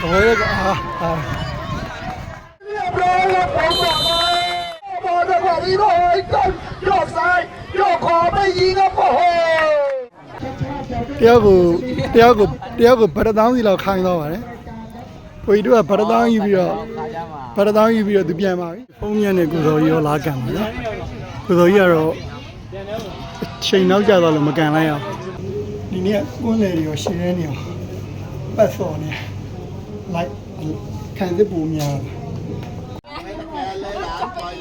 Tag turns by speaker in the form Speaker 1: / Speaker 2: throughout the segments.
Speaker 1: 我
Speaker 2: 佢一啊啊，系。要不，要不，要不，把他当地佬看到吧嘞？不一定把他当一比较，把他当一比较都变嘛。后面的骨头要拉干嘛的？骨头要肉，前脑
Speaker 1: 夹到那么干了呀？里面骨要有血呢，白少呢。 လိုက်ခံသစ်ပူများ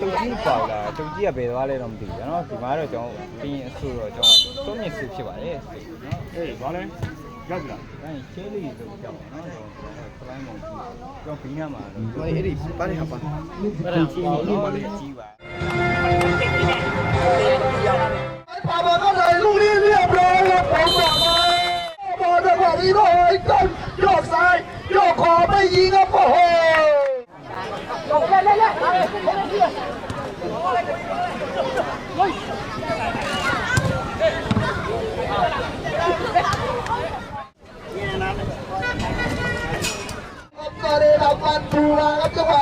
Speaker 1: တုံကြီးပေါ့
Speaker 3: လားတုံကြီးကဘယ်သွားလဲတော့မသိဘူးเนาะဒီမှာတော့ကျွန်တော်ပြီးရင်အဆိုတော့ကျွန်တော်သုံးညစုဖြစ်ပါတယ်เนาะအေးဘာလဲရောက်ပြီလားအဲချဲလေးဆိုကြောက်เนาะကျွန်တော်စပိုင်းမုံကြီးကျွန်တော်ဘီးနားမှာတော့ဒီအဲ့ဒီပါနေဟာပါပါကြီးပေါ့เนาะကြီးပါ
Speaker 2: พาบอลก็เลยลูกนี้เรีย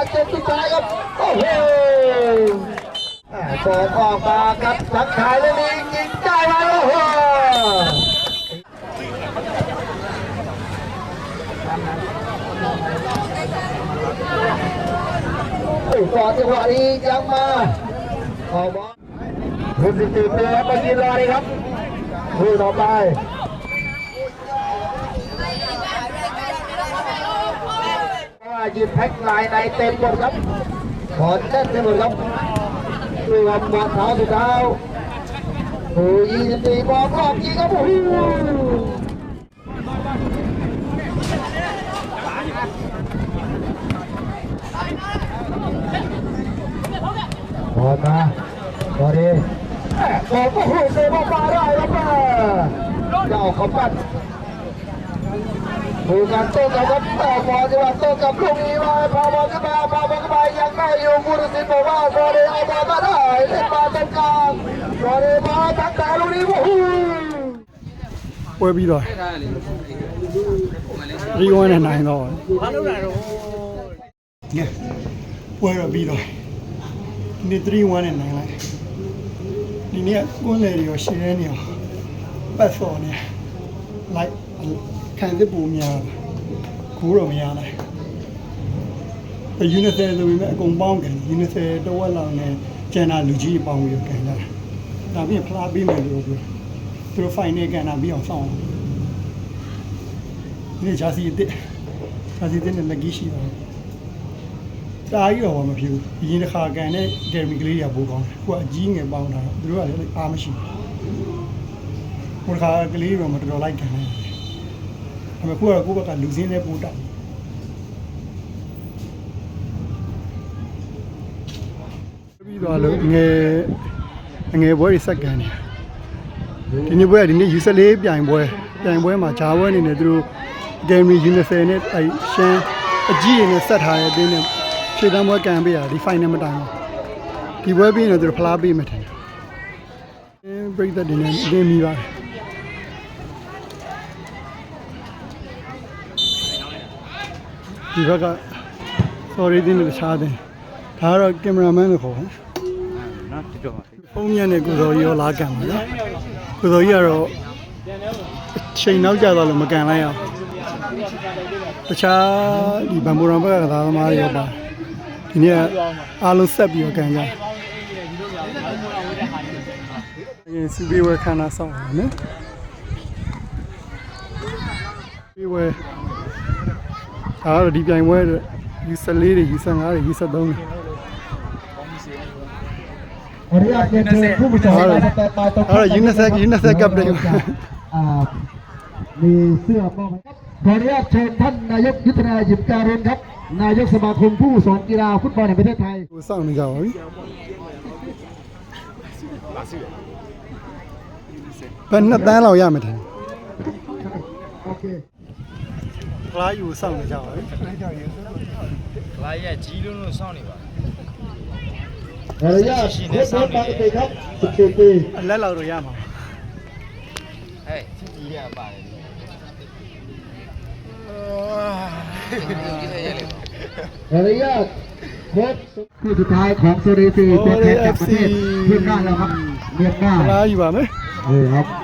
Speaker 2: เกมสุดท้ายครับ โอ้โหสองออกมาครับทักทายแล้วนี่ยิงได้ไหมโอ้โหโอ้ก่อนจังหวะนี้ยังมาออกบอลคุณสิติเตือนไปยืนรอเลยครับคู่ต่อไป ว่า ยืนแพ็คลายในเต็มหมดครับขอนแน่นไปหมดครับรวมบอลเท้าสุดเท้าโอ้ยยี่สิบสี่บอลรอบยิงครับโอ้โหบอลมาบอลดีบอลก็หุ่นเลยบอลมาได้ครับแม่เจ้าขาปั้ น ดูการโต้กลับครับต่อบอลจังหวะโต้กลับลูกนี้มาพอบอลขึ้นมาพอบอลขึ้นมายังได้อยู่ผู้ตัดสินบอกว่าบอลเลยเอาบอลมาได้เล่นมาตรงกลางบอลเลยมาทักแต่ลูกนี้โอ้โห
Speaker 1: ပွဲပြီးတော့ရီဝန်းနဲ့နိုင်တော့ဘာလို့လဲတော့ငယ်ပွဲတော့ပြီးတော့ဒီနေ့3-1နဲ့နိုင်လိုက်ဒီနေ့ကကွန်းလေတွေရောရှင်းနေနေအောင်ပတ်စော်နေလိုက် ခံသစ်ပူများကူတော့မရနိုင်ယူနီဆယ်ဆိုပေမဲ့အကုန်ပေါင်းကန်ယူနီဆယ်တော့ဝက်လောက်နဲ့ကျန်တာလူကြီးပေါင်းပြီးတော့ကန်ကြတာဒါပြီးဖလားပေးမယ်လို့ပြောသူတို့ final ကန်တာပြီးအောင်စောင့်အောင်ဒီနေ့ဂျာစီတစ်ဂျာစီတစ်နဲ့လက်ကြီးရှိတယ်တာကြီးတော့မဖြစ်ဘူးအရင်တစ်ခါကန်တဲ့ဒယ်မီကလေးတွေကပိုးကောင်းတယ်ခုကအကြီးငယ်ပေါင်းတာသူတို့ကလည်းအားမရှိဘူးခုတစ်ခါကလေးတွေမတော်တော်လိုက်ကန်တယ် အမေခုကတော့ကိုယ့်ဘက်ကလူစင်းနဲ့ပိုးတက်ပြီးတော့လို့ငယ်ငယ်ဘွဲတွေစက်ကန်နေဒီနေ့ဘွဲကဒီနေ့ U14 ပြိုင်ပွဲပြိုင်ပွဲမှာဂျာဘွဲအနေနဲ့သူတို့ game U20 နဲ့အဲရှမ်းအကြီးရင်းနဲ့ဆက်ထားတဲ့အတင်းနဲ့ဖြည့်တမ်းပွဲကန်ပေးရဒီ final မတိုင်ဘူးဒီပွဲပြီးရင်သူတို့ဖလားပေးမယ်ထင်တယ်အင်း break that ဒီနေ့အတင်းမိပါတယ် ဒီဘက်က sorry တင်းနဲ့တခြားတင်းဒါကတော့ကင်မရာမန်လို့ခေါ်တယ်
Speaker 3: နော်ဒီတော့
Speaker 1: ပုံမြင်နဲ့ကိုစော်ကြီးရောလာကန်ပါနော်ကိုစော်ကြီးကတော့ချိန်နောက်ကျသွားလို့မကန်လိုက်အောင်တခြားဒီဘန်ဘူရန်ဘက်ကကစားသမားတွေရောပါဒီနေ့အားလုံးဆက်ပြီးတော့ကန်ကြရင်စီဘီဝဲခန္ဓာဆောင်ပါနော်စီဘီဝဲ အားတော့ဒီပြိုင်ပွဲအတွက် U14 တွေ U15 တွေ U13 တွေ
Speaker 2: ขออนุญาตเรียนเชิญผู้บริหารมาแต่ตายตรง
Speaker 1: အဲ့တော့ UNICEF UNICEF ကပ်တယ်
Speaker 2: อ่ามีเสื้อมอบให้ครับขออนุญาตเชิญท่านนายกยุทธนาหยิบการุณครับ นายกสมาคมผู้สอนกีฬาฟุตบอลแห่งประเทศไทย
Speaker 1: ကိုစောင့်နေကြပါပြီဘယ်နှစ်တန်းလောက်ရမယ်ထင်
Speaker 2: โอเค
Speaker 1: ဖလားယူစောင့်နေကြပါပြီ
Speaker 3: လာရဲ့ကြီးလုံးလုံးစောင့်နေပါ
Speaker 2: ขออนุญาตโค้ชโน้ตบางกะปิครับ14ปี
Speaker 1: အလက်လောက်တော့ရမှာ
Speaker 3: ဟဲ့ကြီးကြီးရပါတယ်
Speaker 2: เรียกครบคู่สุดท้ายของโซดีซีตัวแทนจากประเทศเมียนมาแล้วครับเมียนมา
Speaker 1: ဖလားယူပါမယ်
Speaker 2: นี่ครับ เอออย่า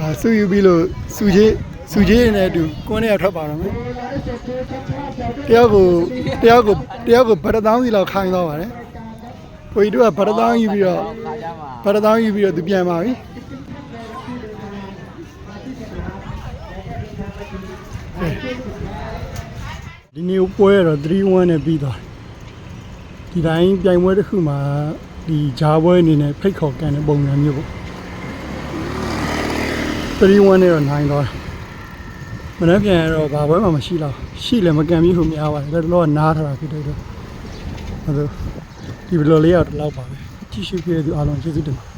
Speaker 1: အာစုယူပြီးလို့စုချင်းစုချင်းနဲ့အတူကွန်းထဲကထွက်ပါတော့မယ်တယောက်ကိုတယောက်ကိုတယောက်ကိုဗရတောင်းစီလောက်ခိုင်းတော့ပါတယ်ကိုကြီးတို့ကဗရတောင်းယူပြီးတော့ဗရတောင်းယူပြီးတော့သူပြန်ပါပြီဒီနေ့ပွဲရတော့3-1နဲ့ပြီးသွားတယ်ဒီတိုင်းပြိုင်ပွဲတစ်ခုမှာဒီဂျားပွဲအနေနဲ့ဖိတ်ခေါ်ကန်တဲ့ပုံစံမျိုးပေါ့ 31နဲ့တော့နိုင်တော့တယ်မနေ့ပြန်ရတော့ဘာပွဲမှမရှိတော့ရှိလည်းမကန်ပြီးဟိုများပါတယ်ဒါတော့နားထားတာဖြစ်တဲ့အတွက်ဟုတ်ဒီဘလိုလေးရောက်တော့လောက်ပါပဲကြည့်ရှုခဲ့တဲ့သူအားလုံးကျေးဇူးတင်ပါတယ်